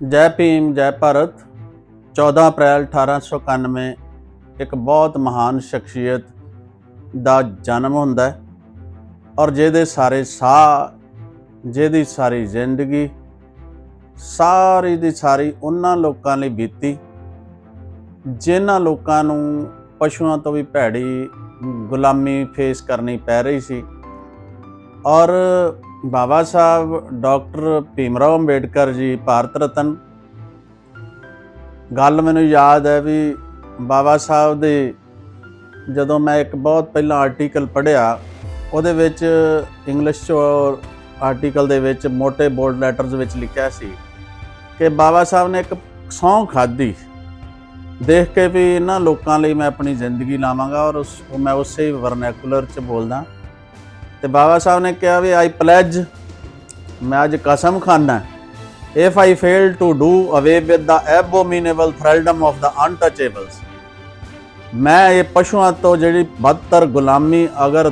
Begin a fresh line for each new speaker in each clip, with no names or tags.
ਜੈ ਭੀਮ, ਜੈ ਭਾਰਤ। 14 ਅਪ੍ਰੈਲ 1891 ਇੱਕ ਬਹੁਤ ਮਹਾਨ ਸ਼ਖਸੀਅਤ ਦਾ ਜਨਮ ਹੁੰਦਾ ਹੈ ਔਰ ਜਿਹਦੇ ਸਾਰੇ ਸਾਹ, ਜਿਹਦੀ ਸਾਰੀ ਜ਼ਿੰਦਗੀ, ਸਾਰੀ ਦੀ ਸਾਰੀ ਉਹਨਾਂ ਲੋਕਾਂ ਲਈ ਬੀਤੀ, ਜਿਨ੍ਹਾਂ ਲੋਕਾਂ ਨੂੰ ਪਸ਼ੂਆਂ ਤੋਂ ਵੀ ਭੈੜੀ ਗੁਲਾਮੀ ਫੇਸ ਕਰਨੀ ਪੈ ਰਹੀ ਸੀ ਔਰ ਬਾਬਾ ਸਾਹਿਬ, ਡਾਕਟਰ ਭੀਮਰਾਓ ਅੰਬੇਡਕਰ ਜੀ, ਭਾਰਤ ਰਤਨ। ਗੱਲ ਮੈਨੂੰ ਯਾਦ ਹੈ ਵੀ ਬਾਬਾ ਸਾਹਿਬ ਦੇ ਜਦੋਂ ਮੈਂ ਇੱਕ ਬਹੁਤ ਪਹਿਲਾਂ ਆਰਟੀਕਲ ਪੜ੍ਹਿਆ, ਉਹਦੇ ਵਿੱਚ ਇੰਗਲਿਸ਼ ਚ ਆਰਟੀਕਲ ਦੇ ਵਿੱਚ ਮੋٹے ਬੋਲਡ ਲੈਟਰਸ ਵਿੱਚ ਲਿਖਿਆ ਸੀ ਕਿ ਬਾਬਾ ਸਾਹਿਬ ਨੇ ਇੱਕ ਸਹੁੰ ਖਾਧੀ। ਦੇਖ ਕੇ ਵੀ ਇਹਨਾਂ ਲੋਕਾਂ ਲਈ ਮੈਂ ਆਪਣੀ ਜ਼ਿੰਦਗੀ ਲਾਵਾਂਗਾ ਔਰ ਉਸ ਉਹ ਮੈਂ ਉਸੇ ਵਰਨੈਕੂਲਰ ਚ ਬੋਲਦਾ। ਤੇ ਬਾਬਾ ਸਾਹਿਬ ਨੇ ਕਿਹਾ ਵੀ ਆਈ ਪਲੈਜ ਮੈਂ ਅੱਜ ਕਸਮ ਖਾਨਾ if I fail to do away with the abominable thraldom of the untouchables ਮੈਂ ਇਹ ਪਸ਼ੂਆਂ ਤੋਂ ਜਿਹੜੀ ਬਦਤਰ ਗੁਲਾਮੀ, ਅਗਰ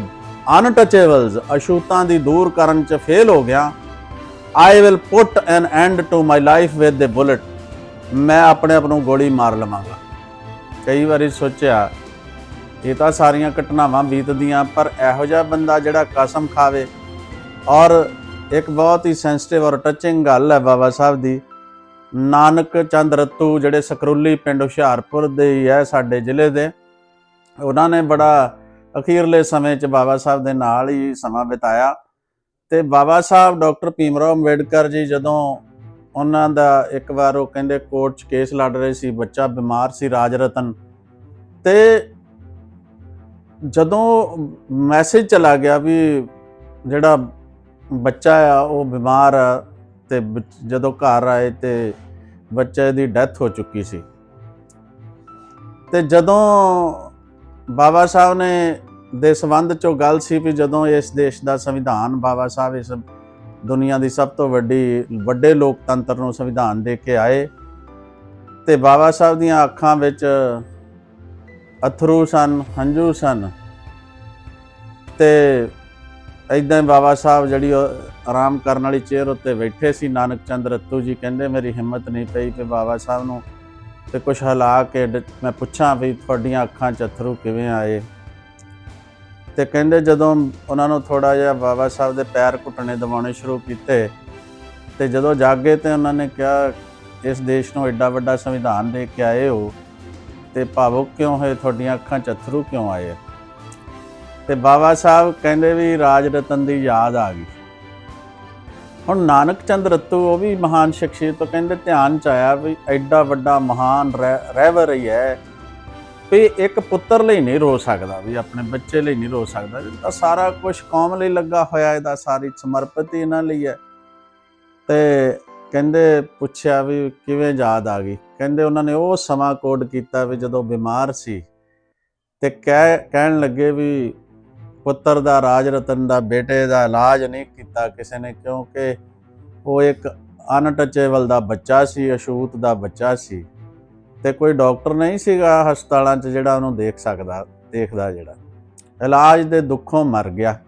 ਅਨਟਚੇਬਲਸ ਅਸ਼ੂਤਾਂ ਦੀ ਦੂਰ ਕਰਨ ਚ ਫੇਲ ਹੋ ਗਿਆ I will put an end to my life with the bullet ਮੈਂ ਆਪਣੇ ਆਪ ਨੂੰ ਗੋਲੀ ਮਾਰ ਲਵਾਂਗਾ। ਕਈ ਵਾਰੀ ਸੋਚਿਆ ਇਹ ਤਾਂ ਸਾਰੀਆਂ ਘਟਨਾਵਾਂ ਬੀਤਦੀਆਂ, ਪਰ ਇਹੋ ਜਿਹਾ ਬੰਦਾ ਜਿਹੜਾ ਕਸਮ ਖਾਵੇ ਔਰ ਇੱਕ ਬਹੁਤ ਹੀ ਸੈਂਸਿਟਿਵ ਔਰ ਟੱਚਿੰਗ ਗੱਲ ਹੈ ਬਾਬਾ ਸਾਹਿਬ ਦੀ। ਨਾਨਕ ਚੰਦ ਰਤੂ ਜਿਹੜੇ ਸਕਰੂਲੀ ਪਿੰਡ ਹੁਸ਼ਿਆਰਪੁਰ ਦੇ ਹੀ ਹੈ ਸਾਡੇ ਜ਼ਿਲ੍ਹੇ ਦੇ, ਉਹਨਾਂ ਨੇ ਬੜਾ ਅਖੀਰਲੇ ਸਮੇਂ 'ਚ ਬਾਬਾ ਸਾਹਿਬ ਦੇ ਨਾਲ ਹੀ ਸਮਾਂ ਬਿਤਾਇਆ। ਤੇ ਬਾਬਾ ਸਾਹਿਬ, ਡਾਕਟਰ ਭੀਮਰਾਓ ਅੰਬੇਡਕਰ ਜੀ ਜਦੋਂ ਉਹਨਾਂ ਦਾ ਇੱਕ ਵਾਰ ਉਹ ਕਹਿੰਦੇ ਕੋਰਟ 'ਚ ਕੇਸ ਲੜ ਰਹੇ ਸੀ, ਬੱਚਾ ਬਿਮਾਰ ਸੀ, ਰਾਜ ਰਤਨ। ਤੇ ਜਦੋਂ ਮੈਸੇਜ ਚਲਾ ਗਿਆ ਵੀ ਜਿਹੜਾ ਬੱਚਾ ਆ, ਉਹ ਬਿਮਾਰ ਆ ਤੇ ਬ- ਜਦੋਂ ਘਰ ਆਏ ਤੇ ਬੱਚੇ ਦੀ ਡੈਥ ਹੋ ਚੁੱਕੀ ਸੀ। ਤੇ ਜਦੋਂ ਬਾਬਾ ਸਾਹਿਬ ਨੇ ਦੇ ਸੰਬੰਧ ਚੋਂ ਗੱਲ ਸੀ ਵੀ ਜਦੋਂ ਇਸ ਦੇਸ਼ ਦਾ ਸੰਵਿਧਾਨ ਬਾਬਾ ਸਾਹਿਬ ਇਸ ਦੁਨੀਆ ਦੀ ਸਭ ਤੋਂ ਵੱਡੀ, ਵੱਡੇ ਲੋਕਤੰਤਰ ਨੂੰ ਸੰਵਿਧਾਨ ਦੇ ਕੇ ਆਏ ਤੇ ਬਾਬਾ ਸਾਹਿਬ ਦੀਆਂ ਅੱਖਾਂ ਵਿੱਚ ਅਥਰੂ ਸਨ, ਹੰਝੂ ਸਨ ਤੇ ਇਦਾਂ ਬਾਬਾ ਸਾਹਿਬ ਜਿਹੜੀ ਉਹ ਆਰਾਮ ਕਰਨ ਵਾਲੀ ਚੇਅਰ ਉੱਤੇ ਬੈਠੇ ਸੀ, ਨਾਨਕ ਚੰਦ ਰਤੂ ਜੀ ਕਹਿੰਦੇ, ਮੇਰੀ ਹਿੰਮਤ ਨਹੀਂ ਪਈ ਕਿ ਬਾਬਾ ਸਾਹਿਬ ਨੂੰ ਤੇ ਕੁਝ ਹਿਲਾ ਕੇ ਡ- ਮੈਂ ਪੁੱਛਾਂ ਵੀ ਤੁਹਾਡੀਆਂ ਅੱਖਾਂ 'ਚ ਅਥਰੂ ਕਿਵੇਂ ਆਏ? ਤੇ ਕਹਿੰਦੇ ਜਦੋਂ ਉਹਨਾਂ ਨੂੰ ਥੋੜਾ ਜਿਹਾ ਬਾਬਾ ਸਾਹਿਬ ਦੇ ਪੈਰ ਘੁੱਟਣੇ ਦਵਾਉਣੇ ਸ਼ੁਰੂ ਕੀਤੇ ਤੇ ਜਦੋਂ ਜਾਗੇ ਤੇ ਉਹਨਾਂ ਨੇ ਕਿਹਾ, ਇਸ ਦੇਸ਼ ਨੂੰ ਐਡਾ ਵੱਡਾ ਸੰਵਿਧਾਨ ਦੇ ਕੇ ਆਏ ਹੋ ਤੇ ਭਾਵੁਕ ਕਿਉਂ ਹੋਏ? ਤੁਹਾਡੀਆਂ ਅੱਖਾਂ 'ਚ ਅਥਰੂ ਕਿਉਂ ਆਏ? ਤੇ ਬਾਬਾ ਸਾਹਿਬ ਕਹਿੰਦੇ ਵੀ ਰਾਜ ਰਤਨ ਦੀ ਯਾਦ ਆ ਗਈ। ਹੁਣ ਨਾਨਕ ਚੰਦ ਰਤੂ, ਉਹ ਵੀ ਮਹਾਨ ਸ਼ਖਸੀਅਤ ਤੋਂ ਕਹਿੰਦੇ ਧਿਆਨ ਚ ਆਇਆ ਵੀ ਐਡਾ ਵੱਡਾ ਮਹਾਨ ਰਹਿ- ਰਹਿਬਰ ਹੀ ਹੈ ਵੀ ਇੱਕ ਪੁੱਤਰ ਲਈ ਨਹੀਂ ਰੋ ਸਕਦਾ, ਵੀ ਆਪਣੇ ਬੱਚੇ ਲਈ ਨਹੀਂ ਰੋ ਸਕਦਾ। ਤਾਂ ਸਾਰਾ ਕੁਝ ਕੌਮ ਲਈ ਲੱਗਾ ਹੋਇਆ, ਇਹਦਾ ਸਾਰੀ ਸਮਰਪਿਤ ਇਹਨਾਂ ਲਈ ਹੈ। ਤੇ ਕਹਿੰਦੇ ਪੁੱਛਿਆ ਵੀ ਕਿਵੇਂ ਯਾਦ ਆ ਗਈ। ਕਹਿੰਦੇ ਉਹਨਾਂ ਨੇ ਉਹ ਸਮਾਂ ਕੋਡ ਕੀਤਾ ਵੀ ਜਦੋਂ ਬਿਮਾਰ ਸੀ ਤੇ ਕਹਿ, ਕਹਿਣ ਲੱਗੇ ਵੀ ਪੁੱਤਰ ਦਾ ਰਾਜ ਰਤਨ ਦਾ, ਬੇਟੇ ਦਾ ਇਲਾਜ ਨਹੀਂ ਕੀਤਾ ਕਿਸੇ ਨੇ ਕਿਉਂਕਿ ਉਹ ਇੱਕ ਅਨਟਚੇਬਲ ਦਾ ਬੱਚਾ ਸੀ, ਅਛੂਤ ਦਾ ਬੱਚਾ ਸੀ ਤੇ ਕੋਈ ਡਾਕਟਰ ਨਹੀਂ ਸੀਗਾ ਹਸਪਤਾਲਾਂ 'ਚ ਜਿਹੜਾ ਉਹਨੂੰ ਦੇਖ ਸਕਦਾ, ਦੇਖਦਾ ਜਿਹੜਾ। ਇਲਾਜ ਦੇ ਦੁੱਖੋਂ ਮਰ ਗਿਆ।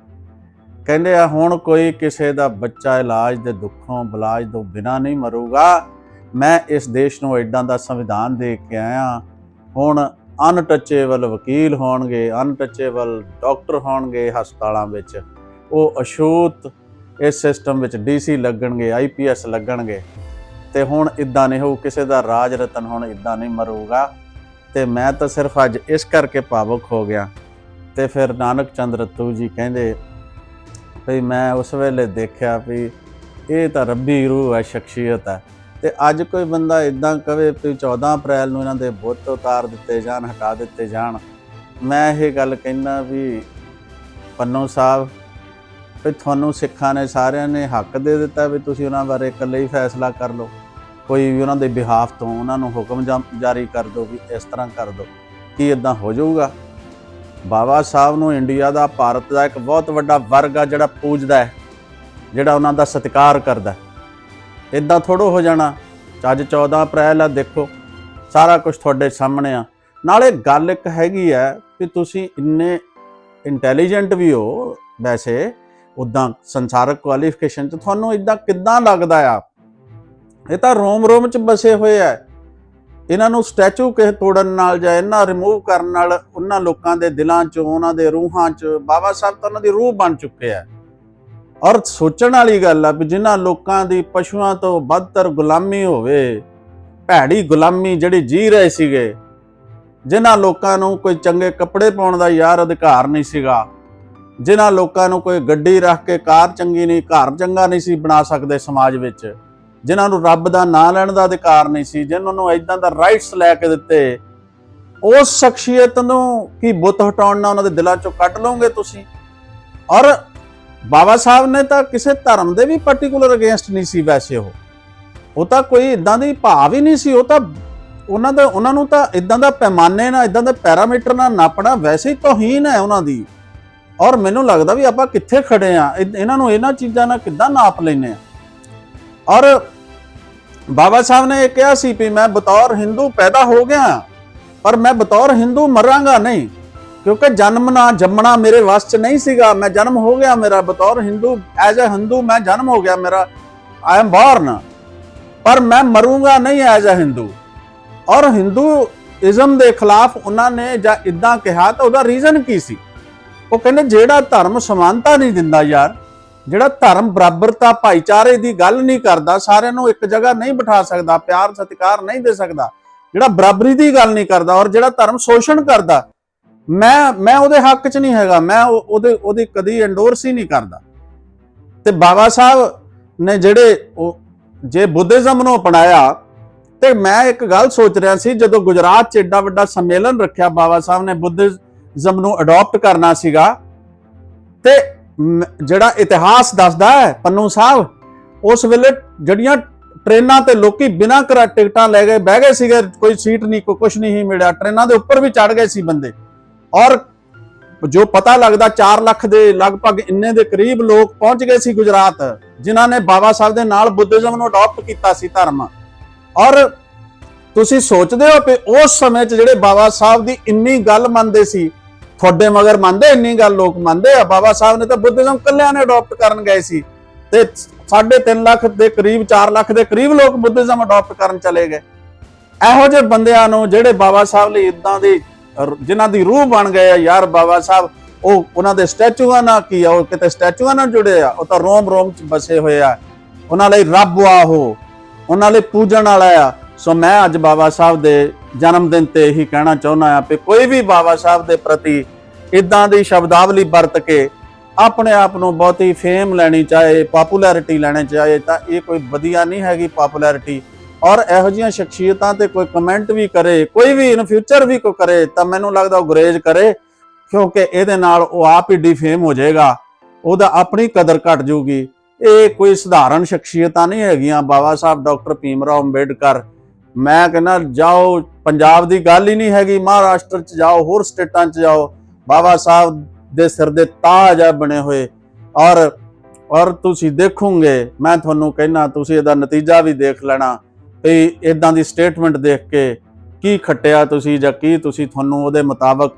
ਕਹਿੰਦੇ ਆ, ਹੁਣ ਕੋਈ ਕਿਸੇ ਦਾ ਬੱਚਾ ਇਲਾਜ ਦੇ ਦੁੱਖੋਂ ਬਲਾਜ ਤੋਂ ਬਿਨਾ ਨਹੀਂ ਮਰੂਗਾ। ਮੈਂ ਇਸ ਦੇਸ਼ ਨੂੰ ਐਡਾਂ ਦਾ ਸੰਵਿਧਾਨ ਦੇ ਕੇ ਆਇਆ। ਹੁਣ ਅਨਟਚੇਬਲ ਵਕੀਲ ਹੋਣਗੇ, ਅਨਟਚੇਬਲ ਡਾਕਟਰ ਹੋਣਗੇ ਹਸਪਤਾਲਾਂ ਵਿੱਚ। ਉਹ ਅਛੂਤ ਇਸ ਸਿਸਟਮ ਵਿੱਚ ਡੀਸੀ ਲੱਗਣਗੇ ਆਈਪੀਐਸ ਲੱਗਣਗੇ। ਤੇ ਹੁਣ ਇਦਾਂ ਨਹੀਂ ਹੋਊ, ਕਿਸੇ ਦਾ ਰਾਜ ਰਤਨ ਹੁਣ ਇਦਾਂ ਨਹੀਂ ਮਰੂਗਾ। ਤੇ ਮੈਂ ਤਾਂ ਸਿਰਫ ਅੱਜ ਇਸ ਕਰਕੇ ਭਾਵੁਕ ਹੋ ਗਿਆ। ਤੇ ਫਿਰ ਨਾਨਕ ਚੰਦ ਰਤੂ ਜੀ ਕਹਿੰਦੇ ਵੀ ਮੈਂ ਉਸ ਵੇਲੇ ਦੇਖਿਆ ਵੀ ਇਹ ਤਾਂ ਰੱਬੀ ਰੂਹ ਹੈ, ਸ਼ਖਸੀਅਤ ਹੈ। ਤੇ ਅੱਜ ਕੋਈ ਬੰਦਾ ਇਦਾਂ ਕਵੇ ਵੀ 14 ਅਪ੍ਰੈਲ ਨੂੰ ਇਹਨਾਂ ਦੇ ਬੁੱਤ ਉਤਾਰ ਦਿੱਤੇ ਜਾਣ, ਹਟਾ ਦਿੱਤੇ ਜਾਣ। ਮੈਂ ਇਹ ਗੱਲ ਕਹਿਣਾ ਵੀ ਪੰਨੋ ਸਾਹਿਬ, ਵੀ ਤੁਹਾਨੂੰ ਸਿੱਖਾਂ ਨੇ ਸਾਰਿਆਂ ਨੇ ਹੱਕ ਦੇ ਦਿੱਤਾ ਵੀ ਤੁਸੀਂ ਉਹਨਾਂ ਬਾਰੇ ਇਕੱਲੇ ਹੀ ਫੈਸਲਾ ਕਰ ਲਓ। ਕੋਈ ਵੀ ਉਹਨਾਂ ਦੇ ਬਿਹਾਫ ਤੋਂ ਉਹਨਾਂ ਨੂੰ ਹੁਕਮ ਜਾਂ- ਜਾਰੀ ਕਰ ਦਿਓ ਵੀ ਇਸ ਤਰ੍ਹਾਂ ਕਰ ਦਿਓ ਕੀ ਇਦਾਂ ਹੋ ਜਾਊਗਾ? ਬਾਬਾ ਸਾਹਿਬ ਨੂੰ ਇੰਡੀਆ ਦਾ ਭਾਰਤ ਦਾ ਇੱਕ ਬਹੁਤ ਵੱਡਾ ਵਰਗ ਆ ਜਿਹੜਾ ਪੂਜਦਾ ਹੈ, ਜਿਹੜਾ ਉਹਨਾਂ ਦਾ ਸਤਿਕਾਰ ਕਰਦਾ ਹੈ। ਇਦਾਂ ਥੋੜੋ ਹੋ ਜਾਣਾ ਅੱਜ 14 ਅਪ੍ਰੈਲ ਆ, ਦੇਖੋ, ਸਾਰਾ ਕੁਝ ਤੁਹਾਡੇ ਸਾਹਮਣੇ ਆ। ਨਾਲੇ ਗੱਲ ਇੱਕ ਹੈਗੀ ਹੈ ਕਿ ਤੁਸੀਂ ਇੰਨੇ ਇੰਟੈਲੀਜੈਂਟ ਵੀ ਹੋ, ਵੈਸੇ ਉਦਾਂ ਸੰਸਾਰਕ ਕੁਆਲੀਫਿਕੇਸ਼ਨ ਚ, ਤੁਹਾਨੂੰ ਇਦਾਂ ਕਿੱਦਾਂ ਲੱਗਦਾ ਆ? ਇਹ ਤਾਂ ਰੋਮ ਰੋਮ ਚ ਬਸੇ ਹੋਏ ਆ। ਇਹਨਾਂ ਨੂੰ ਸਟੈਚੂ ਕਿਸੇ ਤੋੜਨ ਨਾਲ ਜਾਂ ਇਹਨਾਂ ਰਿਮੂਵ ਕਰਨ ਨਾਲ ਉਹਨਾਂ ਲੋਕਾਂ ਦੇ ਦਿਲਾਂ 'ਚ, ਉਹਨਾਂ ਦੇ ਰੂਹਾਂ 'ਚ, ਬਾਬਾ ਸਾਹਿਬ ਤਾਂ ਉਹਨਾਂ ਦੀ ਰੂਹ ਬਣ ਚੁੱਕੇ ਆ। ਔਰ ਸੋਚਣ ਵਾਲੀ ਗੱਲ ਆ ਵੀ ਜਿਨ੍ਹਾਂ ਲੋਕਾਂ ਦੀ ਪਸ਼ੂਆਂ ਤੋਂ ਵੱਧਤਰ ਗੁਲਾਮੀ ਹੋਵੇ, ਭੈੜੀ ਗੁਲਾਮੀ ਜਿਹੜੀ ਜੀ ਰਹੇ ਸੀਗੇ, ਜਿਨ੍ਹਾਂ ਲੋਕਾਂ ਨੂੰ ਕੋਈ ਚੰਗੇ ਕੱਪੜੇ ਪਾਉਣ ਦਾ ਯਾਰ ਅਧਿਕਾਰ ਨਹੀਂ ਸੀਗਾ, ਜਿਨ੍ਹਾਂ ਲੋਕਾਂ ਨੂੰ ਕੋਈ ਗੱਡੀ ਰੱਖ ਕੇ ਕਾਰ ਚੰਗੀ ਨਹੀਂ, ਘਰ ਚੰਗਾ ਨਹੀਂ ਸੀ ਬਣਾ ਸਕਦੇ ਸਮਾਜ ਵਿੱਚ ਜਿਨ੍ਹਾਂ ਨੂੰ ਰੱਬ ਦਾ ਨਾਂ ਲੈਣ ਦਾ ਅਧਿਕਾਰ ਨਹੀਂ ਸੀ, ਜਿਨ੍ਹਾਂ ਨੂੰ ਇਦਾਂ ਦਾ ਰਾਈਟਸ ਲੈ ਕੇ ਦਿੱਤੇ, ਉਸ ਸ਼ਖਸੀਅਤ ਨੂੰ ਕੀ ਬੁੱਤ ਹਟਾਉਣ ਨਾਲ ਉਹਨਾਂ ਦੇ ਦਿਲਾਂ ਚੋਂ ਕੱਢ ਲਓਗੇ ਤੁਸੀਂ? ਔਰ ਬਾਬਾ ਸਾਹਿਬ ਨੇ ਤਾਂ ਕਿਸੇ ਧਰਮ ਦੇ ਵੀ ਪਾਰਟਿਕੂਲਰ ਅਗੇਂਸਟ ਨਹੀਂ ਸੀ ਵੈਸੇ ਉਹ। ਉਹ ਤਾਂ ਕੋਈ ਇਦਾਂ ਦੀ ਭਾਵ ਹੀ ਨਹੀਂ ਸੀ, ਉਹ ਤਾਂ ਉਹਨਾਂ ਦਾ, ਉਹਨਾਂ ਨੂੰ ਤਾਂ ਇਦਾਂ ਦਾ ਪੈਮਾਨੇ ਨਾਲ ਇਦਾਂ ਦੇ ਪੈਰਾਮੀਟਰ ਨਾਲ ਨਾਪਣਾ ਵੈਸੇ ਹੀ ਤੋਹੀਨ ਹੈ ਉਹਨਾਂ ਦੀ। ਔਰ ਮੈਨੂੰ ਲੱਗਦਾ ਵੀ ਆਪਾਂ ਕਿੱਥੇ ਖੜੇ ਆ ਇਹਨਾਂ ਨੂੰ ਇਹਨਾਂ ਚੀਜ਼ਾਂ ਨਾਲ ਕਿੱਦਾਂ ਨਾਪ ਲੈਨੇ ਆ ਔਰ ਬਾਬਾ ਸਾਹਿਬ ਨੇ ਇਹ ਕਿਹਾ ਸੀ ਵੀ ਮੈਂ ਬਤੌਰ ਹਿੰਦੂ ਪੈਦਾ ਹੋ ਗਿਆ, ਪਰ ਮੈਂ ਬਤੌਰ ਹਿੰਦੂ ਮਰਾਂਗਾ ਨਹੀਂ, ਕਿਉਂਕਿ ਜਨਮ ਨਾ ਜੰਮਣਾ ਮੇਰੇ ਵੱਸ 'ਚ ਨਹੀਂ ਸੀਗਾ। ਮੈਂ ਜਨਮ ਹੋ ਗਿਆ ਮੇਰਾ, ਬਤੌਰ ਹਿੰਦੂ ਐਜ਼ ਅ ਹਿੰਦੂ ਮੈਂ ਜਨਮ ਹੋ ਗਿਆ ਮੇਰਾ। ਆਈ ਐਮ ਬੋਰਨ ਪਰ ਮੈਂ ਮਰੂੰਗਾ ਨਹੀਂ ਐਜ਼ ਅ ਹਿੰਦੂ ਔਰ ਹਿੰਦੂ ਇਜ਼ਮ ਦੇ ਖਿਲਾਫ ਉਹਨਾਂ ਨੇ ਜਾਂ ਇਦਾਂ ਕਿਹਾ ਤਾਂ ਉਹਦਾ ਰੀਜ਼ਨ ਕੀ ਸੀ? ਉਹ ਕਹਿੰਦੇ, ਜਿਹੜਾ ਧਰਮ ਸਮਾਨਤਾ ਨਹੀਂ ਦਿੰਦਾ ਯਾਰ ਜਿਹੜਾ ਧਰਮ ਬਰਾਬਰਤਾ ਭਾਈਚਾਰੇ ਦੀ ਗੱਲ ਨਹੀਂ ਕਰਦਾ, ਸਾਰਿਆਂ ਨੂੰ ਇੱਕ ਜਗ੍ਹਾ ਨਹੀਂ ਬਿਠਾ ਸਕਦਾ, ਪਿਆਰ, ਸਤਿਕਾਰ ਨਹੀਂ ਦੇ ਸਕਦਾ, ਜਿਹੜਾ ਬਰਾਬਰੀ ਦੀ ਗੱਲ ਨਹੀਂ ਕਰਦਾ ਔਰ ਜਿਹੜਾ ਧਰਮ ਸ਼ੋਸ਼ਣ ਕਰਦਾ, ਮੈਂ ਮੈਂ ਉਹਦੇ ਹੱਕ 'ਚ ਨਹੀਂ ਹੈਗਾ, ਮੈਂ ਉਹਦੇ, ਉਹਦੀ ਕਦੀ ਐਂਡੋਰਸ ਹੀ ਨਹੀਂ ਕਰਦਾ। ਤੇ ਬਾਬਾ ਸਾਹਿਬ ਨੇ ਜਿਹੜੇ ਉਹ, ਜੇ ਬੁੱਧਿਜ਼ਮ ਨੂੰ ਅਪਣਾਇਆ, ਤੇ ਮੈਂ ਇੱਕ ਗੱਲ ਸੋਚ ਰਿਹਾ ਸੀ, ਜਦੋਂ ਗੁਜਰਾਤ 'ਚ ਏਡਾ ਵੱਡਾ ਸੰਮੇਲਨ ਰੱਖਿਆ, ਬਾਬਾ ਸਾਹਿਬ ਨੇ ਬੁੱਧਿਜ਼ਮ ਨੂੰ ਅਡਾਪਟ ਕਰਨਾ ਸੀਗਾ, ਤੇ ਜਿਹੜਾ ਇਤਿਹਾਸ ਦੱਸਦਾ ਹੈ, ਪੰਨੂ ਸਾਹਿਬ, ਉਸ ਵੇਲੇ ਜਿਹੜੀਆਂ ਟ੍ਰੇਨਾਂ ਤੇ ਲੋਕੀ ਬਿਨਾਂ ਕਰਾ ਟਿਕਟਾਂ ਲੈ ਗਏ, ਬਹਿ ਗਏ ਸੀਗੇ, ਕੋਈ ਸੀਟ ਨਹੀਂ ਕੋਈ ਕੁਝ ਨਹੀਂ ਮਿਲਿਆ, ਟ੍ਰੇਨਾਂ ਦੇ ਉੱਪਰ ਵੀ ਚੜ ਗਏ ਸੀ ਬੰਦੇ। ਔਰ ਜੋ ਪਤਾ ਲੱਗਦਾ 4 ਲੱਖ ਦੇ ਲਗਭਗ ਇੰਨੇ ਦੇ ਕਰੀਬ ਲੋਕ ਪਹੁੰਚ ਗਏ ਸੀ ਗੁਜਰਾਤ, ਜਿਨ੍ਹਾਂ ਨੇ ਬਾਬਾ ਸਾਹਿਬ ਦੇ ਨਾਲ ਬੁੱਧਿਜ਼ਮ ਨੂੰ ਅਡਾਪਟ ਕੀਤਾ ਸੀ ਧਰਮ। ਔਰ ਤੁਸੀਂ ਸੋਚਦੇ ਹੋ ਕਿ ਉਸ ਸਮੇਂ 'ਚ ਜਿਹੜੇ ਬਾਬਾ ਸਾਹਿਬ ਦੀ ਇੰਨੀ ਗੱਲ ਮੰਨਦੇ ਸੀ ਤੁਹਾਡੇ ਮਗਰ ਮੰਨਦੇ ਇੰਨੀ ਗੱਲ ਲੋਕ ਮੰਨਦੇ ਆ। ਬਾਬਾ ਸਾਹਿਬ ਨੇ ਤਾਂ ਬੁੱਧਿਜ਼ਮ ਕੱਲਿਆਂ ਨੇ ਅਡਾਪਟ ਕਰਨ ਗਏ ਸੀ। ਤੇ 3.5 ਲੱਖ ਦੇ ਕਰੀਬ 4 ਲੱਖ ਦੇ ਕਰੀਬ ਲੋਕ ਬੁੱਧਿਜ਼ਮ ਅਡਾਪਟ ਕਰਨ ਚਲੇ ਗਏ। ਇਹੋ ਜਿਹੇ ਬੰਦਿਆਂ ਨੂੰ ਜਿਹੜੇ ਬਾਬਾ ਸਾਹਿਬ ਲਈ ਇਦਾਂ ਦੀ ਰ- ਜਿਨ੍ਹਾਂ ਦੀ ਰੂਹ ਬਣ ਗਏ ਆ, ਯਾਰ ਬਾਬਾ ਸਾਹਿਬ, ਉਹ ਉਹਨਾਂ ਦੇ ਸਟੈਚੂਆਂ ਨਾਲ ਕੀ ਆ? ਉਹ ਕਿਤੇ ਸਟੈਚੂਆਂ ਨਾਲ ਜੁੜੇ ਆ? ਉਹ ਤਾਂ ਰੋਮ ਰੋਮ ਚ ਬਸੇ ਹੋਏ ਆ। ਉਹਨਾਂ ਲਈ ਰੱਬ ਆ ਉਹ। ਉਹਨਾਂ ਲਈ ਪੂਜਣ ਵਾਲਾ ਆ। ਸੋ ਮੈਂ ਅੱਜ ਬਾਬਾ ਸਾਹਿਬ ਦੇ ਜਨਮ ਦਿਨ ਤੇ ਇਹੀ ਕਹਿਣਾ ਚਾਹੁੰਦਾ ਆ ਕਿ ਕੋਈ ਵੀ ਬਾਬਾ ਸਾਹਿਬ ਦੇ ਪ੍ਰਤੀ ਇਦਾਂ ਦੀ ਸ਼ਬਦਾਵਲੀ ਵਰਤ ਕੇ ਆਪਣੇ ਆਪ ਨੂੰ ਬਹੁਤੀ ਫੇਮ ਲੈਣੀ, ਚਾਹੇ ਪਪੂਲੈਰਿਟੀ ਲੈਣੀ, ਚਾਹੇ ਤਾਂ ਇਹ ਕੋਈ ਵਧੀਆ ਨਹੀਂ ਹੈਗੀ ਪਪੂਲੈਰਿਟੀ ਔਰ ਇਹੋ ਜਿਹੀਆਂ ਸ਼ਖਸੀਅਤਾਂ ਤੇ ਕੋਈ ਕਮੈਂਟ ਵੀ ਕਰੇ, ਕੋਈ ਵੀ ਇਨ ਫਿਊਚਰ ਵੀ ਕੋ ਕਰੇ, ਤਾਂ ਮੈਨੂੰ ਲੱਗਦਾ ਉਹ ਗੁਰੇਜ਼ ਕਰੇ, ਕਿਉਂਕਿ ਇਹਦੇ ਨਾਲ ਉਹ ਆਪ ਹੀ ਡਿਫੇਮ ਹੋ ਜਾਏਗਾ। ਉਹਦਾ ਆਪਣੀ ਕਦਰ ਘਟ ਜਾਊਗੀ। ਇਹ ਕੋਈ ਸਧਾਰਨ ਸ਼ਖਸੀਅਤਾਂ ਨਹੀਂ ਹੈਗੀਆਂ। ਬਾਬਾ ਸਾਹਿਬ, ਡਾਕਟਰ ਭੀਮ ਰਾਓ ਅੰਬੇਡਕਰ ਮੈਂ ਕਹਿੰਦਾ ਜਾਓ, ਪੰਜਾਬ ਦੀ ਗੱਲ ਹੀ ਨਹੀਂ ਹੈਗੀ, ਮਹਾਰਾਸ਼ਟਰ ਚ ਜਾਓ, ਹੋਰ ਸਟੇਟਾਂ ਚ ਜਾਓ। ਬਾਬਾ ਸਾਹਿਬ ਦੇ ਸਿਰ ਦੇ ਤਾਜ ਆ ਬਣੇ ਹੋਏ। ਔਰ ਔਰ ਤੁਸੀਂ ਦੇਖੋਗੇ, ਮੈਂ ਤੁਹਾਨੂੰ ਕਹਿਣਾ ਤੁਸੀਂ ਇਹਦਾ ਨਤੀਜਾ ਵੀ ਦੇਖ ਲੈਣਾ, ਵੀ ਇਦਾਂ ਦੀ ਸਟੇਟਮੈਂਟ ਦੇਖ ਕੇ ਕੀ ਖੱਟਿਆ ਤੁਸੀਂ ਜਾਂ ਕੀ ਤੁਸੀਂ ਤੁਹਾਨੂੰ ਉਹਦੇ ਮੁਤਾਬਕ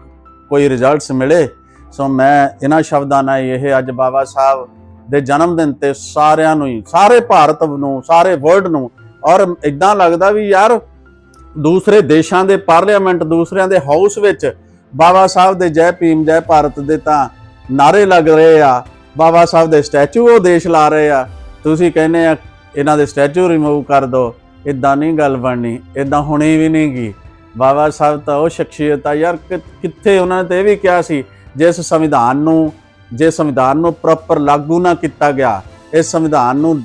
ਕੋਈ ਰਿਜ਼ਲਟਸ ਮਿਲੇ। ਸੋ ਮੈਂ ਇਹਨਾਂ ਸ਼ਬਦਾਂ ਨਾਲ ਇਹ ਅੱਜ ਬਾਬਾ ਸਾਹਿਬ ਦੇ ਜਨਮ ਦਿਨ ਤੇ ਸਾਰਿਆਂ ਨੂੰ ਹੀ, ਸਾਰੇ ਭਾਰਤ ਨੂੰ, ਸਾਰੇ ਵਰਲਡ ਨੂੰ ਔਰ ਇਦਾਂ ਲੱਗਦਾ ਵੀ ਯਾਰ ਦੂਸਰੇ ਦੇਸ਼ਾਂ ਦੇ ਪਾਰਲੀਮੈਂਟ, ਦੂਸਰਿਆਂ ਦੇ ਹਾਊਸ ਵਿੱਚ ਬਾਬਾ ਸਾਹਿਬ ਦੇ ਜੈ ਭੀਮ, ਜੈ ਭਾਰਤ ਦੇ ਤਾਂ ਨਾਰੇ ਲੱਗ ਰਹੇ ਆ, ਬਾਬਾ ਸਾਹਿਬ ਦੇ ਸਟੈਚੂ ਉਹ ਦੇਸ਼ ਲਾ ਰਹੇ ਆ। ਤੁਸੀਂ ਕਹਿੰਦੇ ਆ, ਇਹਨਾਂ ਦੇ ਸਟੈਚੂ ਰਿਮੂਵ ਕਰ ਦਿਓ ਇਦਾਂ ਨਹੀਂ ਗੱਲ ਬਣਨੀ ਇਦਾਂ ਹੋਣੀ ਵੀ ਨਹੀਂ ਗੀ। ਬਾਬਾ ਸਾਹਿਬ ਤਾਂ ਉਹ ਸ਼ਖਸੀਅਤ ਆ। ਯਾਰ ਕਿ- ਕਿੱਥੇ ਉਹਨਾਂ ਨੇ ਤੇ ਇਹ ਵੀ ਕਿਹਾ ਸੀ, ਜਿਸ ਸੰਵਿਧਾਨ ਨੂੰ ਜੇ ਸੰਵਿਧਾਨ ਨੂੰ ਪ੍ਰੋਪਰ ਲਾਗੂ ਨਾ ਕੀਤਾ ਗਿਆ, ਇਸ ਸੰਵਿਧਾਨ ਨੂੰ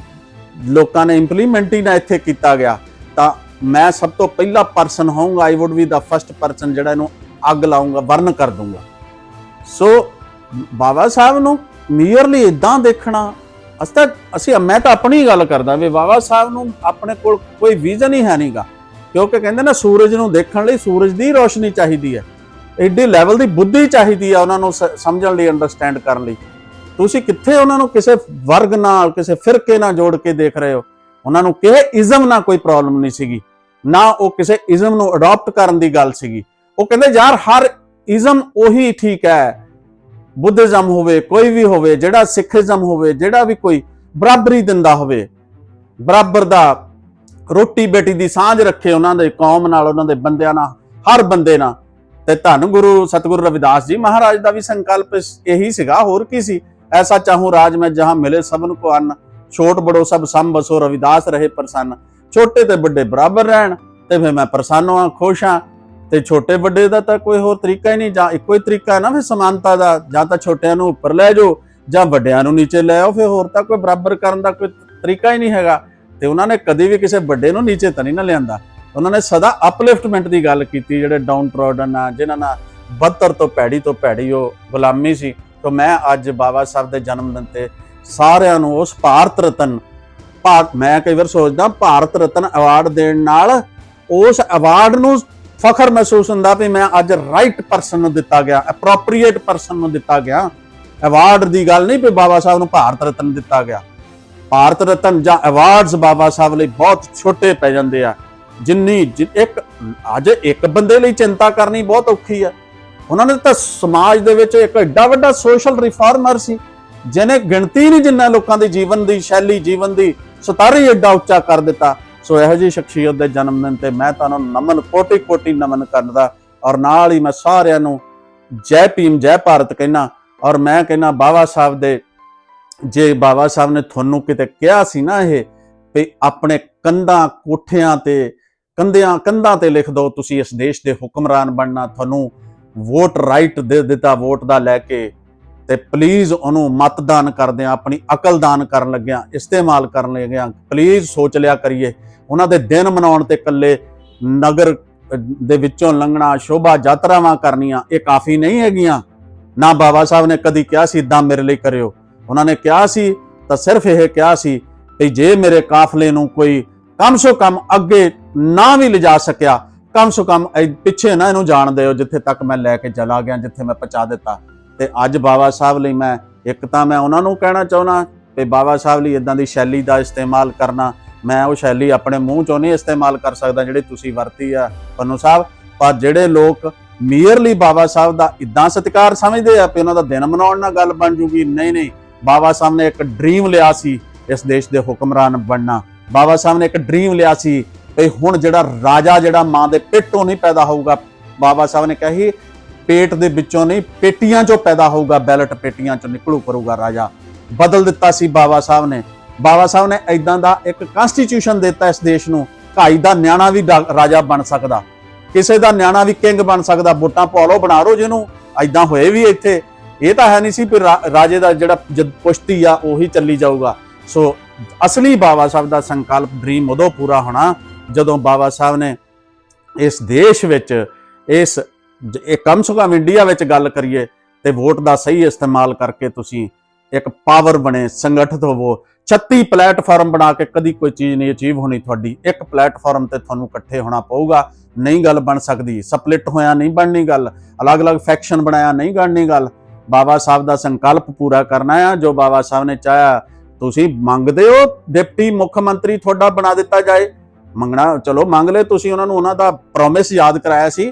ਲੋਕਾਂ ਨੇ ਇੰਪਲੀਮੈਂਟ ਹੀ ਨਾ ਇੱਥੇ ਕੀਤਾ ਗਿਆ, ਤਾਂ ਮੈਂ ਸਭ ਤੋਂ ਪਹਿਲਾ ਪਰਸਨ ਹੋਊਂਗਾ I would be the first person ਜਿਹੜਾ ਇਹਨੂੰ ਅੱਗ ਲਾਉਂਗਾ ਬਰਨ ਕਰ ਦੂੰਗਾ ਸੋ ਬਾਬਾ ਸਾਹਿਬ ਨੂੰ ਮੀਅਰਲੀ ਇਦਾਂ ਦੇਖਣਾ, ਅਸੀਂ ਤਾਂ, ਅਸੀਂ, ਮੈਂ ਤਾਂ ਆਪਣੀ ਗੱਲ ਕਰਦਾ ਵੀ ਬਾਬਾ ਸਾਹਿਬ ਨੂੰ ਆਪਣੇ ਕੋਲ ਕੋਈ ਵਿਜ਼ਨ ਹੀ ਹੈ ਨਹੀਂਗਾ, ਕਿਉਂਕਿ ਕਹਿੰਦੇ ਨਾ ਸੂਰਜ ਨੂੰ ਦੇਖਣ ਲਈ ਸੂਰਜ ਦੀ ਰੋਸ਼ਨੀ ਚਾਹੀਦੀ ਹੈ ਐਡੀ ਲੈਵਲ ਦੀ ਬੁੱਧੀ ਚਾਹੀਦੀ ਆ ਉਹਨਾਂ ਨੂੰ ਸ- ਸਮਝਣ ਲਈ ਅੰਡਰਸਟੈਂਡ ਕਰਨ ਲਈ। ਤੁਸੀਂ ਕਿੱਥੇ ਉਹਨਾਂ ਨੂੰ ਕਿਸੇ ਵਰਗ ਨਾਲ, ਕਿਸੇ ਫਿਰਕੇ ਨਾਲ ਜੋੜ ਕੇ ਦੇਖ ਰਹੇ ਹੋ? ਉਹਨਾਂ ਨੂੰ ਕਿਸੇ ਇਜ਼ਮ ਨਾਲ ਕੋਈ ਪ੍ਰੋਬਲਮ ਨਹੀਂ ਸੀਗੀ। ਨਾ ਉਹ ਕਿਸੇ ਇਜ਼ਮ ਨੂੰ ਅਡਾਪਟ ਕਰਨ ਦੀ ਗੱਲ ਸੀਗੀ। ਉਹ ਕਹਿੰਦੇ, ਯਾਰ, ਹਰ ਇਜ਼ਮ ਉਹੀ ਠੀਕ ਹੈ। ਬੁੱਧਿਜ਼ਮ ਹੋਵੇ, ਕੋਈ ਵੀ ਹੋਵੇ, ਜਿਹੜਾ ਸਿੱਖੀਜ਼ਮ ਹੋਵੇ, ਜਿਹੜਾ ਵੀ ਕੋਈ ਬਰਾਬਰੀ ਦਿੰਦਾ ਹੋਵੇ, ਬਰਾਬਰ ਦਾ ਰੋਟੀ ਬੇਟੀ ਦੀ ਸਾਂਝ ਰੱਖੇ ਉਹਨਾਂ ਦੇ ਕੌਮ ਨਾਲ, ਉਹਨਾਂ ਦੇ ਬੰਦਿਆਂ ਨਾਲ, ਹਰ ਬੰਦੇ ਨਾਲ। ਤੇ ਧੰਨ ਗੁਰੂ ਸਤਿਗੁਰੂ ਰਵਿਦਾਸ ਜੀ ਮਹਾਰਾਜ ਦਾ ਵੀ ਸੰਕਲਪ ਇਹੀ ਸੀਗਾ। ਹੋਰ ਕੀ ਸੀ? ਐਸਾ ਚਾਹੂੰ ਰਾਜ ਮੈਂ ਜਹਾਂ ਮਿਲੇ ਸਭਨ ਕੋ ਅੰਨ। ਛੋਟ ਬੜੋ ਸਭ ਸੰਭ ਬਸੋ ਰਵਿਦਾਸ ਰਹੇ ਪ੍ਰਸੰਨ। ਛੋਟੇ ਤੇ ਵੱਡੇ ਬਰਾਬਰ ਰਹਿਣ, ਤੇ ਫਿਰ ਮੈਂ ਪ੍ਰਸੰਨ ਹਾਂ, ਖੁਸ਼ ਹਾਂ। ਤੇ ਛੋਟੇ ਵੱਡੇ ਦਾ ਤਾਂ ਕੋਈ ਹੋਰ ਤਰੀਕਾ ਹੀ ਨਹੀਂ, ਜਾਂ ਇੱਕੋ ਹੀ ਤਰੀਕਾ ਹੈ ਨਾ ਫਿਰ ਸਮਾਨਤਾ ਦਾ, ਜਾਂ ਤਾਂ ਛੋਟਿਆਂ ਨੂੰ ਉੱਪਰ ਲੈ ਜਾਓ, ਜਾਂ ਵੱਡਿਆਂ ਨੂੰ ਨੀਚੇ ਲੈ ਆਓ, ਫਿਰ ਹੋਰ ਤਾਂ ਕੋਈ ਬਰਾਬਰ ਕਰਨ ਦਾ ਕੋਈ ਤਰੀਕਾ ਹੀ ਨਹੀਂ ਹੈਗਾ। ਤੇ ਉਹਨਾਂ ਨੇ ਕਦੀ ਵੀ ਕਿਸੇ ਵੱਡੇ ਨੂੰ ਨੀਚੇ ਤਾਂ ਨਹੀਂ ਨਾ ਲਿਆਂਦਾ। ਉਹਨਾਂ ਨੇ ਸਦਾ ਅਪਲਿਫਟਮੈਂਟ ਦੀ ਗੱਲ ਕੀਤੀ, ਜਿਹੜੇ ਡਾਊਨ ਟ੍ਰੋਡਨ ਆ, ਜਿਨ੍ਹਾਂ ਨਾਲ ਬੱਤਰ ਤੋਂ ਭੈੜੀ ਤੋਂ ਭੈੜੀ ਉਹ ਗੁਲਾਮੀ ਸੀ। ਤੋਂ ਮੈਂ ਅੱਜ ਬਾਬਾ ਸਾਹਿਬ ਦੇ ਜਨਮ ਦਿਨ ਤੇ ਸਾਰਿਆਂ ਨੂੰ ਉਸ ਭਾਰਤ ਰਤਨ ਭਾਰਤ, ਮੈਂ ਕਈ ਵਾਰ ਸੋਚਦਾ ਭਾਰਤ ਰਤਨ ਅਵਾਰਡ ਦੇਣ ਨਾਲ ਉਸ ਅਵਾਰਡ ਨੂੰ ਫਖਰ ਮਹਿਸੂਸ ਹੁੰਦਾ ਵੀ ਮੈਂ ਅੱਜ ਰਾਈਟ ਪਰਸਨ ਨੂੰ ਦਿੱਤਾ ਗਿਆ ਐਪਰੋਪਰੀਏਟ ਪਰਸਨ ਨੂੰ ਦਿੱਤਾ ਗਿਆ। ਅਵਾਰਡ ਦੀ ਗੱਲ ਨਹੀਂ ਵੀ ਬਾਬਾ ਸਾਹਿਬ ਨੂੰ ਭਾਰਤ ਰਤਨ ਦਿੱਤਾ ਗਿਆ। ਭਾਰਤ ਰਤਨ ਜਾਂ ਅਵਾਰਡਸ ਬਾਬਾ ਸਾਹਿਬ ਲਈ ਬਹੁਤ ਛੋਟੇ ਪੈ ਜਾਂਦੇ ਆ। ਜਿੰਨੀ ਇੱਕ, ਅੱਜ ਇੱਕ ਬੰਦੇ ਲਈ ਚਿੰਤਾ ਕਰਨੀ ਬਹੁਤ ਔਖੀ ਆ। ਉਹਨਾਂ ਨੇ ਤਾਂ ਸਮਾਜ ਦੇ ਵਿੱਚ ਇੱਕ ਐਡਾ ਵੱਡਾ ਸੋਸ਼ਲ ਰਿਫਾਰਮਰ ਸੀ, ਜਿਹਨੇ ਗਿਣਤੀ ਨਹੀਂ ਜਿੰਨਾ ਲੋਕਾਂ ਦੀ ਜੀਵਨ ਦੀ, ਸ਼ੈਲੀ, ਜੀਵਨ ਦੀ, ਸਤਾਰੀ ਐਡਾ ਉੱਚਾ ਕਰ ਦਿੱਤਾ। ਸੋ ਇਹੋ ਜਿਹੀ ਸ਼ਖਸੀਅਤ ਦੇ ਜਨਮ ਦਿਨ ਤੇ ਮੈਂ ਤੁਹਾਨੂੰ ਨਮਨ ਕੋਟि ਕੋਟि ਨਮਨ ਕਰਦਾ ਔਰ ਨਾਲ ਹੀ ਮੈਂ ਸਾਰਿਆਂ ਨੂੰ ਜੈ ਭੀਮ, ਜੈ ਭਾਰਤ ਕਹਿਣਾ ਔਰ ਮੈਂ ਕਹਿਣਾ ਬਾਬਾ ਸਾਹਿਬ ਦੇ, ਜੇ ਬਾਬਾ ਸਾਹਿਬ ਨੇ ਤੁਹਾਨੂੰ ਕਿਤੇ ਕਿਹਾ ਸੀ ਨਾ ਇਹ, ਵੀ ਆਪਣੇ ਕੰਧਾਂ, ਕੋਠਿਆਂ ਤੇ, ਕੰਧਿਆਂ, ਕੰਧਾਂ ਤੇ ਲਿਖ ਦਿਓ, ਤੁਸੀਂ ਇਸ ਦੇਸ਼ ਦੇ ਹੁਕਮਰਾਨ ਬਣਨਾ, ਤੁਹਾਨੂੰ ਵੋਟ ਰਾਈਟ ਦੇ ਦਿੱਤਾ, ਵੋਟ ਦਾ ਲੈ ਕੇ ਤੇ ਪਲੀਜ਼ ਉਹਨੂੰ ਮਤਦਾਨ ਕਰਦਿਆਂ ਆਪਣੀ ਅਕਲ ਦਾਨ ਕਰਨ ਲੱਗਿਆਂ ਇਸਤੇਮਾਲ ਕਰਨ ਲੱਗਿਆਂ ਪਲੀਜ਼ ਸੋਚ ਲਿਆ ਕਰੀਏ। ਉਹਨਾਂ ਦੇ ਦਿਨ ਮਨਾਉਣ ਤੇ ਇਕੱਲੇ ਨਗਰ ਦੇ ਵਿੱਚੋਂ ਲੰਘਣਾ, ਸ਼ੋਭਾ ਯਾਤਰਾਵਾਂ ਕਰਨੀਆਂ, ਇਹ ਕਾਫੀ ਨਹੀਂ ਹੈਗੀਆਂ। ਨਾ ਬਾਬਾ ਸਾਹਿਬ ਨੇ ਕਦੀ ਕਿਹਾ ਸੀ ਇਦਾਂ ਮੇਰੇ ਲਈ ਕਰਿਓ। ਉਹਨਾਂ ਨੇ ਕਿਹਾ ਸੀ, ਤਾਂ ਸਿਰਫ ਇਹ ਕਿਹਾ ਸੀ ਕਿ ਜੇ ਮੇਰੇ ਕਾਫਲੇ ਨੂੰ ਕੋਈ ਕਮ ਸੋ ਕਮ ਅੱਗੇ ਨਾ ਵੀ ਲਿਜਾ ਸਕਿਆ ਕਮ ਸੋ ਕਮ ਇਹ ਪਿੱਛੇ ਨਾ ਇਹਨੂੰ ਜਾਣ ਦਿਓ, ਜਿੱਥੇ ਤੱਕ ਮੈਂ ਲੈ ਕੇ ਚਲਾ ਗਿਆ, ਜਿੱਥੇ ਮੈਂ ਪਹੁੰਚਾ ਦਿੱਤਾ। ਤੇ ਅੱਜ ਬਾਬਾ ਸਾਹਿਬ ਲਈ ਮੈਂ ਇੱਕ ਤਾਂ ਮੈਂ ਉਹਨਾਂ ਨੂੰ ਕਹਿਣਾ ਚਾਹੁੰਦਾ ਕਿ ਬਾਬਾ ਸਾਹਿਬ ਲਈ ਇਦਾਂ ਦੀ ਸ਼ੈਲੀ ਦਾ ਇਸਤੇਮਾਲ ਕਰਨਾ, ਮੈਂ ਉਹ ਸ਼ੈਲੀ ਆਪਣੇ ਮੂੰਹ ਚੋਂ ਨਹੀਂ ਇਸਤੇਮਾਲ ਕਰ ਸਕਦਾ ਜਿਹੜੀ ਤੁਸੀਂ ਵਰਤੀ ਆ, ਪੰਨੂ ਸਾਹਿਬ। ਪਰ ਜਿਹੜੇ ਲੋਕ ਮੀਅਰਲੀ ਬਾਬਾ ਸਾਹਿਬ ਦਾ ਇਦਾਂ ਸਤਿਕਾਰ ਸਮਝਦੇ ਆ ਕਿ ਉਹਨਾਂ ਦਾ ਦਿਨ ਮਨਾਉਣ ਨਾਲ ਗੱਲ ਬਣ ਜੂਗੀ, ਨਹੀਂ ਨਹੀਂ। ਬਾਬਾ ਸਾਹਿਬ ਨੇ ਇੱਕ ਡ੍ਰੀਮ ਲਿਆ ਸੀ, ਇਸ ਦੇਸ਼ ਦੇ ਹੁਕਮਰਾਨ ਬਣਨਾ। ਬਾਬਾ ਸਾਹਿਬ ਨੇ ਇੱਕ ਡ੍ਰੀਮ ਲਿਆ ਸੀ ਕਿ ਹੁਣ ਜਿਹੜਾ ਰਾਜਾ ਜਿਹੜਾ ਮਾਂ ਦੇ ਪੇਟੋਂ ਨਹੀਂ ਪੈਦਾ ਹੋਊਗਾ, ਬਾਬਾ ਸਾਹਿਬ ਨੇ ਕਿਹਾ ਸੀ, ਪੇਟ ਦੇ ਵਿੱਚੋਂ ਨਹੀਂ, ਪੇਟੀਆਂ ਚੋਂ ਪੈਦਾ ਹੋਊਗਾ, ਬੈਲਟ ਪੇਟੀਆਂ ਚੋਂ ਨਿਕਲੂ ਕਰੂਗਾ ਰਾਜਾ। ਬਦਲ ਦਿੱਤਾ ਸੀ ਬਾਬਾ ਸਾਹਿਬ ਨੇ। ਬਾਬਾ ਸਾਹਿਬ ਨੇ ਐਦਾਂ ਦਾ ਇੱਕ ਕਨਸਟੀਟਿਊਸ਼ਨ ਦਿੱਤਾ ਇਸ ਦੇਸ਼ ਨੂੰ, ਭਾਈ ਦਾ ਨਿਆਣਾ ਵੀ ਰਾਜਾ ਬਣ ਸਕਦਾ। ਕਿਸੇ ਦਾ ਨਿਆਣਾ ਵੀ ਕਿੰਗ ਬਣ ਸਕਦਾ, ਵੋਟਾਂ ਪਾ ਲਓ, ਬਣਾ ਰੋ ਜਿਹਨੂੰ। ਐਦਾਂ ਹੋਏ ਵੀ ਇੱਥੇ। ਇਹ ਤਾਂ ਹੈ ਨਹੀਂ ਸੀ ਵੀ ਰਾਜੇ ਦਾ ਜਿਹੜਾ ਜਦ ਪੁਸ਼ਤੀ ਆ, ਉਹੀ ਚੱਲੀ ਜਾਊਗਾ। ਸੋ ਅਸਲੀ ਬਾਬਾ ਸਾਹਿਬ ਦਾ ਸੰਕਲਪ ਡ੍ਰੀਮ ਉਦੋਂ ਪੂਰਾ ਹੋਣਾ ਜਦੋਂ ਬਾਬਾ ਸਾਹਿਬ ਨੇ ਇਸ ਦੇਸ਼ ਵਿੱਚ, ਇਸ ਇਹ ਕਮ ਸੋ ਕਮ ਇੰਡੀਆ ਵਿੱਚ ਗੱਲ ਕਰੀਏ, ਤੇ ਵੋਟ ਦਾ ਸਹੀ ਇਸਤੇਮਾਲ ਕਰਕੇ ਤੁਸੀਂ ਇੱਕ ਪਾਵਰ ਬਣੇ, ਸੰਗਠਿਤ ਹੋਵੋ। 36 ਪਲੇਟਫਾਰਮ ਬਣਾ ਕੇ ਕਦੀ ਕੋਈ ਚੀਜ਼ ਨਹੀਂ ਅਚੀਵ ਹੋਣੀ ਤੁਹਾਡੀ। ਇੱਕ ਪਲੇਟਫਾਰਮ ਤੇ ਤੁਹਾਨੂੰ ਇਕੱਠੇ ਹੋਣਾ ਪਊਗਾ, ਨਹੀਂ ਗੱਲ ਬਣ ਸਕਦੀ। ਸਪਲਿਟ ਹੋਇਆ ਨਹੀਂ ਬਣਨੀ ਗੱਲ, ਅਲੱਗ-ਅਲੱਗ ਫੈਕਸ਼ਨ ਬਣਾਇਆ ਨਹੀਂ ਬਣਨੀ ਗੱਲ। ਬਾਬਾ ਸਾਹਿਬ ਦਾ ਸੰਕਲਪ ਪੂਰਾ ਕਰਨਾ ਆ, ਜੋ ਬਾਬਾ ਸਾਹਿਬ ਨੇ ਚਾਹਿਆ। ਤੁਸੀਂ ਮੰਗਦੇ ਹੋ, ਡਿਪਟੀ ਮੁੱਖ ਮੰਤਰੀ ਤੁਹਾਡਾ ਬਣਾ ਦਿੱਤਾ ਜਾਏ। ਮੰਗਣਾ, ਚਲੋ ਮੰਗ ਲੈ ਤੁਸੀਂ ਉਹਨਾਂ ਨੂੰ ਉਹਨਾਂ ਦਾ ਪ੍ਰੋਮਿਸ ਯਾਦ ਕਰਾਇਆ ਸੀ,